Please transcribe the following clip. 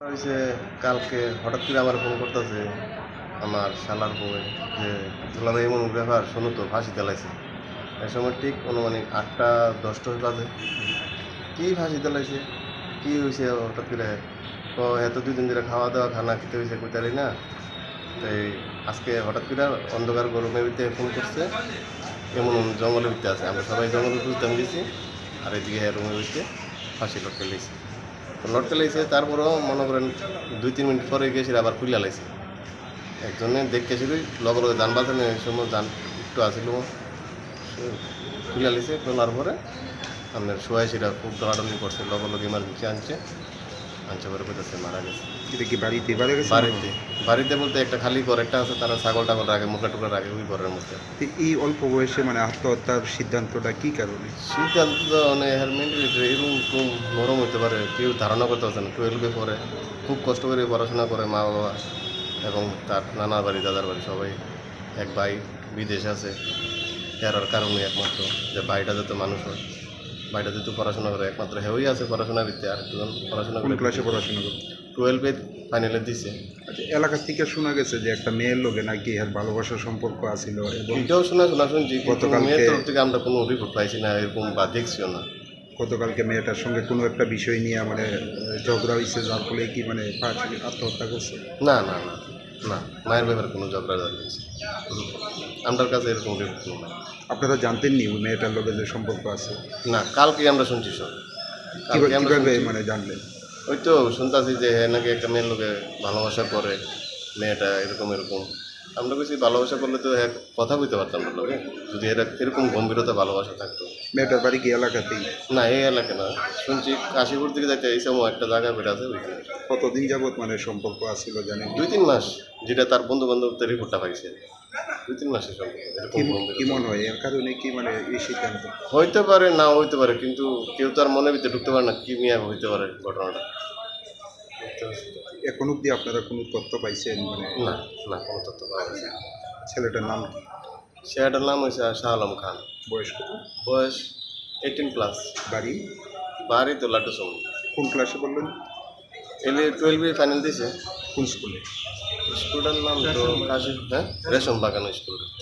হয়েছে কালকে হঠাৎ করে আমার ফোন করতেছে আমার শালার বউয়ে যে দুলাভাই এমন ব্যাপার শোনো তো, ফাঁসি তেলাইছে এই সময় ঠিক অনুমানিক আটটা, দশটা বাজে। কি ফাঁসি তেলাইছে কি হয়েছে হঠাৎ করে? ও, এত দুই দিন ধরে খাওয়া দাওয়া খানা খেতে হয়েছে কোথায় না। তাই আজকে হঠাৎ করে অন্ধকার গরমের ভিতরে ফোন করছে। এমন জঙ্গলের ভিতরে আছে। আমরা সবাই জঙ্গলে খুঁজতাম গেছি, আর এদিকে রুমের ভিতরে ফাঁসি লটকে লেগেছে তো লটকে লেগেছে তারপরেও মনে করেন দুই, তিন মিনিট পরে গিয়েছিল আবার খুলিয়া লাইছে। একজনে দেখতেছিল লগে লগে যান বাজানে সময় যান একটু আসিল খুলিয়া লাইছে, খোলার পরে আপনার শোয়াইছিরা খুব দৌড়াদৌড়ি করছে, লগে লগে ইমার্জেন্সি আনছে। আনছে পরে কোথাছে মারা গেছে। এটা কি বাড়িতে? বাড়ি গেছে বাড়িতে। বাড়িতে বলতে একটা খালি ঘর একটা আছে তারা ছাগল টাগল রাখে মুখা টুকা রাখে ওই ঘরের মধ্যে। তো এই অল্প বয়সে মানে আত্মহত্যার সিদ্ধান্তটা কি কারণে? সিদ্ধান্ত মানে হেয়ার মেন্টালিটি এরকম খুব নরম হতে পারে কেউ ধারণা করতে পারছে না টুয়েলভে পড়ে খুব কষ্ট করে পড়াশোনা করে মা বাবা এবং তার নানা বাড়ি দাদার বাড়ি সবাই এক ভাই বিদেশ আছে। এরার কারণে একমাত্র যে ভাইটা যাতে মানুষ হয়। ভাইটা তো পড়াশোনা করে একমাত্র হেউই আছে পড়াশোনার ভিত্তি আর একজন পড়াশোনা কোন করে। ক্লাসে পড়াশোনা করে টুয়েলভে ফাইনালে দিছে। আচ্ছা এলাকা থেকে শোনা গেছে যে একটা মেয়ের লোকে নাকি এর ভালোবাসার সম্পর্ক আছিল এবং এটাও শোনা শোনা শুনছি গতকাল মেয়ের তরফ থেকে আমরা কোনো রিপোর্ট পাইছি না এরকম বা দেখছিও না। গতকালকে মেয়েটার সঙ্গে কোনো একটা বিষয় নিয়ে মানে ঝগড়া হয়েছে যার ফলে কি মানে আত্মহত্যা করছে? না না না। না মায়ের ব্যাপারে কোনো ঝগড়া হয়েছে আমার কাছে এরকম রিপোর্ট না আপনারা জানতেন নি ওই মেয়েটার লোকের যে সম্পর্ক আছে? না কালকে আমরা শুনছি সব কালকে আমরা কীভাবে শুনছি। মানে জানলেন? ওই তো শুনতেছি যে হ্যাঁ নাকি একটা মেয়ের লোকে ভালোবাসা করে মেয়েটা এরকম এরকম। আমরা কিছু ভালোবাসা করলে তো এক কথা বলতে পারতাম না লোকে। যদি এরা এরকম গম্ভীরতা ভালোবাসা থাকতো। মেয়েটার বাড়ি কি এলাকাতেই? না এই এলাকা না। শুনছি কাশীপুর থেকে যাইতে এই সময় একটা জায়গা বের আছে ওইখানে। কতদিন যাবত মানে সম্পর্ক আছিল জানি দুই তিন মাস যেটা তার বন্ধু বান্ধবদের রিপোর্টটা পাইছে। দুই তিন মাসের সম্পর্ক এরকম কি মনে হয়? এর কারণে কি মানে এই সিদ্ধান্ত? হইতে পারে না হইতে পারে কিন্তু কেউ তার মনের ভিতরে ঢুকতে পারে না কি মিয়া হইতে পারে ঘটনাটা। এখন অব্দি আপনারা কোনো তথ্য পাইছেন? মানে না না কোনো তথ্য পাওয়া যায় না। ছেলেটার নাম কি? ছেলেটার নাম হয়েছে শাহ আলম খান। বয়স কত? বয়স এইটিন প্লাস বাড়ি? বাড়ি তো লাড্ডু সম কোন ক্লাসে বললেন এলে টুয়েলভে ফাইনাল দিয়েছে কোন স্কুলে স্কুলটার নাম তো কাশি হ্যাঁ? রেশম বাগান স্কুল।